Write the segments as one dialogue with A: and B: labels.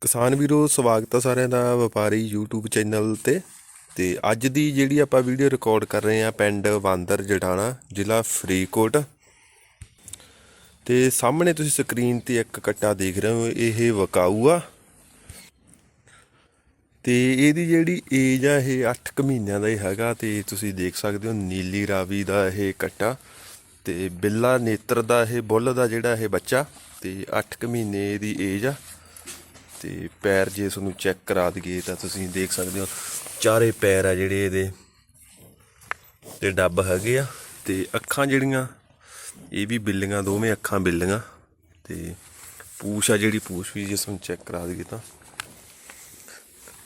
A: ਕਿਸਾਨ ਵੀਰੋ, ਸਵਾਗਤ ਹੈ ਸਾਰਿਆਂ ਦਾ ਵਪਾਰੀ YouTube ਚੈਨਲ ਤੇ। ਤੇ ਅੱਜ ਦੀ ਜਿਹੜੀ ਆਪਾਂ ਵੀਡੀਓ ਰਿਕਾਰਡ ਕਰ ਰਹੇ ਆ ਪਿੰਡ ਬਾਂਦਰ ਜਟਾਣਾ, ਜ਼ਿਲ੍ਹਾ ਫਰੀਦਕੋਟ। ਤੇ ਸਾਹਮਣੇ ਤੁਸੀਂ ਸਕਰੀਨ ਤੇ ਇੱਕ ਕੱਟਾ ਦੇਖ ਰਹੇ ਹੋ, ਇਹ ਵਕਾਊ ਆ। ਤੇ ਇਹਦੀ ਜਿਹੜੀ ਏਜ ਆ, ਇਹ 8 ਕੁ ਮਹੀਨਿਆਂ ਦਾ ਹੀ ਹੈਗਾ ਤੇ ਤੁਸੀਂ ਦੇਖ ਸਕਦੇ ਹੋ, ਨੀਲੀ ਰਾਵੀ ਦਾ ਇਹ ਕੱਟਾ। ਤੇ ਬਿੱਲਾ ਨੇਤਰ ਦਾ ਇਹ, ਬੁੱਲ ਦਾ ਜਿਹੜਾ ਇਹ ਬੱਚਾ, ਤੇ 8 ਕੁ ਮਹੀਨੇ ਦੀ ਏਜ ਆ। ਤੇ ਪੈਰ ਜੇ ਤੁਹਾਨੂੰ ਚੈੱਕ ਕਰਾ ਦਈਏ ਤਾਂ ਤੁਸੀਂ ਦੇਖ ਸਕਦੇ ਹੋ, ਚਾਰੇ ਪੈਰ ਆ ਜਿਹੜੇ ਇਹਦੇ ਤੇ ਡੱਬ ਹੈਗੇ ਆ ਤੇ ਅੱਖਾਂ ਜਿਹੜੀਆਂ, ਇਹ ਵੀ ਬਿੱਲੀਆਂ, ਦੋਵੇਂ ਅੱਖਾਂ ਬਿੱਲੀਆਂ ਤੇ ਪੂਛ ਆ ਜਿਹੜੀ, ਪੂਛ ਵੀ ਜੇ ਤੁਹਾਨੂੰ ਚੈੱਕ ਕਰਾ ਦਈਏ ਤਾਂ।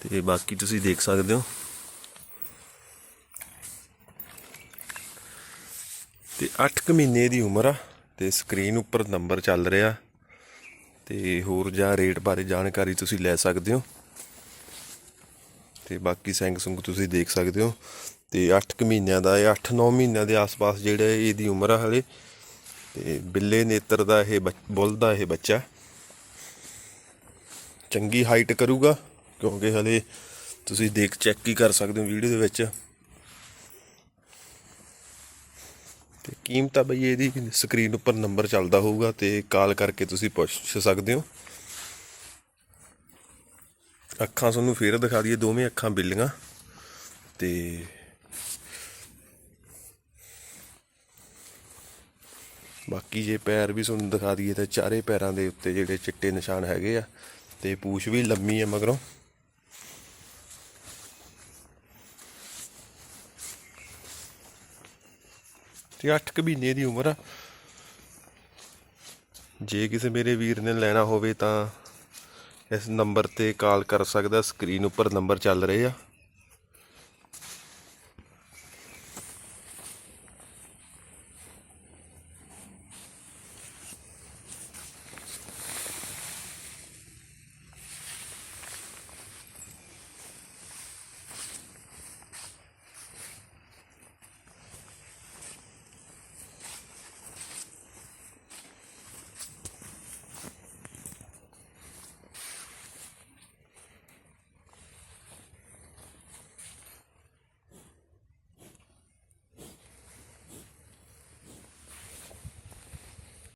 A: ਤੇ ਬਾਕੀ ਤੁਸੀਂ ਦੇਖ ਸਕਦੇ ਹੋ। ਤੇ 8 ਕੁ ਮਹੀਨੇ ਦੀ ਉਮਰ ਆ ਤੇ ਸਕਰੀਨ ਉੱਪਰ ਨੰਬਰ ਚੱਲ ਰਿਹਾ। ਤੇ ਹੋਰ ਜਾਂ ਰੇਟ ਬਾਰੇ ਜਾਣਕਾਰੀ ਤੁਸੀਂ ਲੈ ਸਕਦੇ ਹੋ। ਤੇ ਬਾਕੀ ਸਿੰਘ ਸੁੰਗ ਤੁਸੀਂ ਦੇਖ ਸਕਦੇ ਹੋ। ਤੇ 8 ਕੁ ਮਹੀਨਿਆਂ ਦਾ ਇਹ 8-9 ਮਹੀਨਿਆਂ ਦੇ ਆਸ-ਪਾਸ ਜਿਹੜੇ ਇਹਦੀ ਉਮਰ ਆ ਹਲੇ। ਤੇ ਬਿੱਲੇ ਨੇਤਰ ਦਾ ਇਹ ਬੱਚ- ਬੁੱਲ ਦਾ ਇਹ ਬੱਚਾ। ਚੰਗੀ ਹਾਈਟ ਕਰੂਗਾ, ਕਿਉਂਕਿ ਹਲੇ ਤੁਸੀਂ ਦੇਖ ਚੈੱਕ ਹੀ ਕਰ ਸਕਦੇ ਹੋ ਵੀਡੀਓ ਦੇ ਵਿੱਚ। ਤੇ ਕੀਮਤ ਆ ਬਈ ਇਹਦੀ ਸਕਰੀਨ ਉੱਪਰ ਨੰਬਰ ਚੱਲਦਾ ਹੋਊਗਾ ਤੇ ਕਾਲ ਕਰਕੇ ਤੁਸੀਂ ਪੁੱਛ ਸਕਦੇ ਹੋ। ਅੱਖਾਂ ਤੁਹਾਨੂੰ ਫੇਰ ਦਿਖਾ ਦਈਏ, ਦੋਵੇਂ ਅੱਖਾਂ ਬਿੱਲੀਆਂ। ਤੇ ਬਾਕੀ ਜੇ ਪੈਰ ਵੀ ਤੁਹਾਨੂੰ ਦਿਖਾ ਦਈਏ ਤਾਂ ਚਾਰੇ ਪੈਰਾਂ ਦੇ ਉੱਤੇ ਜਿਹੜੇ ਚਿੱਟੇ ਨਿਸ਼ਾਨ ਹੈਗੇ ਆ ਤੇ ਪੂਛ ਵੀ ਲੰਮੀ ਹੈ ਮਗਰੋਂ। ਤੇ 8 ਕੁ ਮਹੀਨੇ ਦੀ ਉਮਰ ਆ। ਜੇ ਕਿਸੇ ਮੇਰੇ ਵੀਰ ਨੇ ਲੈਣਾ ਹੋਵੇ ਤਾਂ ਇਸ ਨੰਬਰ ਤੇ ਕਾਲ ਕਰ ਸਕਦਾ ਸਕਰੀਨ ਉੱਪਰ ਨੰਬਰ ਚੱਲ ਰਹੇ ਆ।